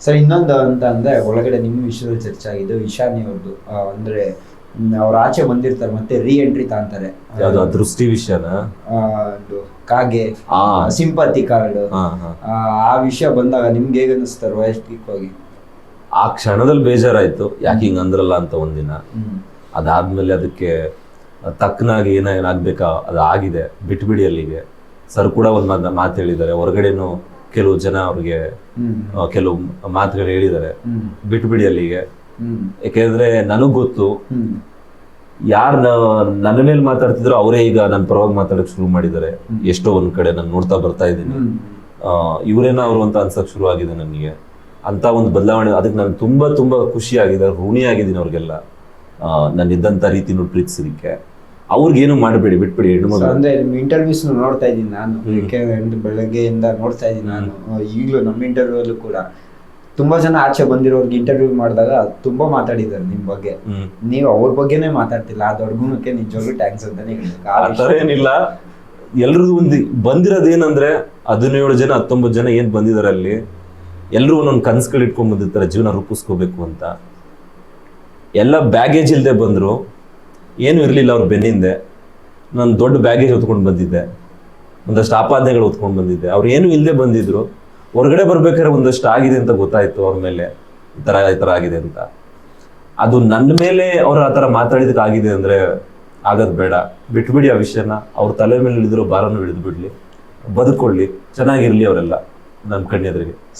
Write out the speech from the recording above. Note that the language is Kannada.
ಸರ್ ಇನ್ನೊಂದು ಅಂತ ಅಂದ್ರೆ ಒಳಗಡೆ ನಿಮ್ಮ ವಿಷಯದಲ್ಲಿ ಚರ್ಚೆ ಆಗಿದ್ದು ಇಶಾನಿ ಅವ್ರದ್ದು ಅಂದ್ರೆ ಅವ್ರು ಆಚೆ ಬಂದಿರ್ತಾರೆ ಮತ್ತೆ ರೀ ಎಂಟ್ರಿ ತಾಂತಾರೆ. ಯಾವ್ದು ದೃಷ್ಟಿ ವಿಷಯನ? ಕಾಗೆ ಆ. Sympathy card. ಆ ವಿಷಯ ಬಂದಾಗ ನಿಮ್ಗೆ ಹೇಗೆ ಅನಿಸ್ತಾರೆ ವೈಯಕ್ತಿಕವಾಗಿ? ಆ ಕ್ಷಣದಲ್ಲಿ ಬೇಜಾರಾಯ್ತು. ಯಾಕೆ ಹಿಂಗೆ ಅಂದ್ರಲ್ಲ ಅಂತ ಒಂದಿನ. ಅದಾದ್ಮೇಲೆ ಅದಕ್ಕೆ ತಕ್ಕನಾಗಿ ಏನ ಏನಾಗ್ಬೇಕಾ? ಅದು ಆಗಿದೆ ಬಿಟ್ಬಿಡಿ ಅಲ್ಲಿಗೆ. ಸರ್ ಕೂಡ ಒಂದು ಮಾತ್ ಮಾತು ಹೇಳಿದ್ದಾರೆ. ಹೊರಗಡೆನು ಕೆಲವು ಜನ ಅವ್ರಿಗೆ ಕೆಲವು ಮಾತುಗಳು ಹೇಳಿದ್ದಾರೆ. ಬಿಟ್ಬಿಡಿ ಅಲ್ಲಿಗೆ ಯಾಕೆಂದ್ರೆ ನನಗ್ ಗೊತ್ತು ಯಾರು ನನ್ನ ಮೇಲೆ ಮಾತಾಡ್ತಿದ್ರು ಅವರೇ ಈಗ ನನ್ನ ಪರವಾಗಿ ಮಾತಾಡಕ್ ಶುರು ಮಾಡಿದ್ದಾರೆ. ಎಷ್ಟೋ ಒಂದ್ ಕಡೆ ನಾನು ನೋಡ್ತಾ ಬರ್ತಾ ಇದ್ದೀನಿ. ಇವರೇನೋ ಅವರು ಅಂತ ಅನ್ಸಕ್ ಶುರು ಆಗಿದೆ ನನಗೆ. ಅಂತ ಒಂದು ಬದಲಾವಣೆ ಅದಕ್ಕೆ ನಾನು ತುಂಬಾ ತುಂಬಾ ಖುಷಿ ಆಗಿದೆ ಋಣಿ ಆಗಿದ್ದೀನಿ ಅವ್ರಿಗೆಲ್ಲ. ನಾನು ಇದ್ದಂತ ರೀತಿನೂ ಪ್ರೀತಿಸಲಿಕ್ಕೆ ಪ್ರೀತಿಸೋದಕ್ಕೆ ಅವ್ರಿಗೇನು ಮಾಡಬೇಡಿ ಬಿಟ್ಬಿಡಿ ಹೆಣ್ಣು ಮಗು ಅಂದ್ರೆ ನಿಮ್ ಇಂಟರ್ವ್ಯೂಸ್ ನೋಡ್ತಾ ಇದ್ದೀನಿ ನಾನು. ಬೆಳಗ್ಗೆಯಿಂದ ನೋಡ್ತಾ ಇದ್ದೀನಿ ನಾನು. ಈಗಲೂ ನಮ್ಮ ಇಂಟರ್ವ್ಯೂ ಅಲ್ಲೂ ಕೂಡ. ತುಂಬಾ ಜನ ಆಚೆ ಬಂದಿರೋರ್ಗೆ ಇಂಟರ್ವ್ಯೂ ಮಾಡಿದಾಗ ತುಂಬಾ ಮಾತಾಡಿದ್ದಾರೆ ನಿಮ್ ಬಗ್ಗೆ. ನೀವು ಅವ್ರ ಬಗ್ಗೆನೇ ಮಾತಾಡ್ತಿಲ್ಲ ಆ ದೊಡ್ಡ ಗುಣಕ್ಕೆ ನಿಜವಾಗ್ಲೂ ಟ್ಯಾಂಕ್ಸ್ ಅಂತಾನೆ ಹೇಳ್ಬೇಕು. ಏನಿಲ್ಲ. ಎಲ್ರದ್ದು ಒಂದು ಬಂದಿರೋದೇನಂದ್ರೆ ಹದಿನೇಳು ಜನ ಹತ್ತೊಂಬತ್ತು ಜನ ಏನ್ ಬಂದಿದ್ದಾರೆ ಅಲ್ಲಿ ಎಲ್ಲರೂ ಒಂದೊಂದು ಕನ್ಸುಗಳು ಇಟ್ಕೊಂಡ್ ಬಂದಿರ್ತಾರೆ ಜೀವನ ರೂಪಿಸ್ಕೋಬೇಕು ಅಂತ. ಎಲ್ಲ ಬ್ಯಾಗೇಜ್ ಇಲ್ಲದೆ ಬಂದ್ರು. ಏನು ಇರಲಿಲ್ಲ ಅವ್ರ ಬೆನ್ನಿಂದೆ. ನಾನು ದೊಡ್ಡ ಬ್ಯಾಗೇಜ್ ಹೊತ್ಕೊಂಡು ಬಂದಿದ್ದೆ. ಒಂದಷ್ಟು ಆಪಾದನೆಗಳು ಹೊತ್ಕೊಂಡು ಬಂದಿದ್ದೆ. ಅವ್ರು ಏನು ಇಲ್ಲದೆ ಬಂದಿದ್ರು. ಹೊರಗಡೆ ಬರ್ಬೇಕಾದ್ರೆ ಒಂದಷ್ಟು ಆಗಿದೆ ಅಂತ ಗೊತ್ತಾಯ್ತು ಅವ್ರ ಮೇಲೆ. ಈ ಥರ ಈ ಥರ ಆಗಿದೆ ಅಂತ. ಅದು ನನ್ನ ಮೇಲೆ ಅವ್ರು ಆ ಥರ ಮಾತಾಡಿದಕ್ಕೆ ಆಗಿದೆ ಅಂದ್ರೆ ಆಗೋದು ಬೇಡ. ಬಿಟ್ಬಿಡಿ ಆ ವಿಷಯನ. ಅವ್ರ ತಲೆ ಮೇಲೆ ಇಳಿದಿರೋ ಭಾರನೂ ಇಳಿದು ಬಿಡಲಿ. ಬದುಕೊಳ್ಳಿ ಚೆನ್ನಾಗಿರಲಿ ಅವರೆಲ್ಲ. ನಮ್ಮ ಕಣ್ಣೆದ್ರಿಗೆ.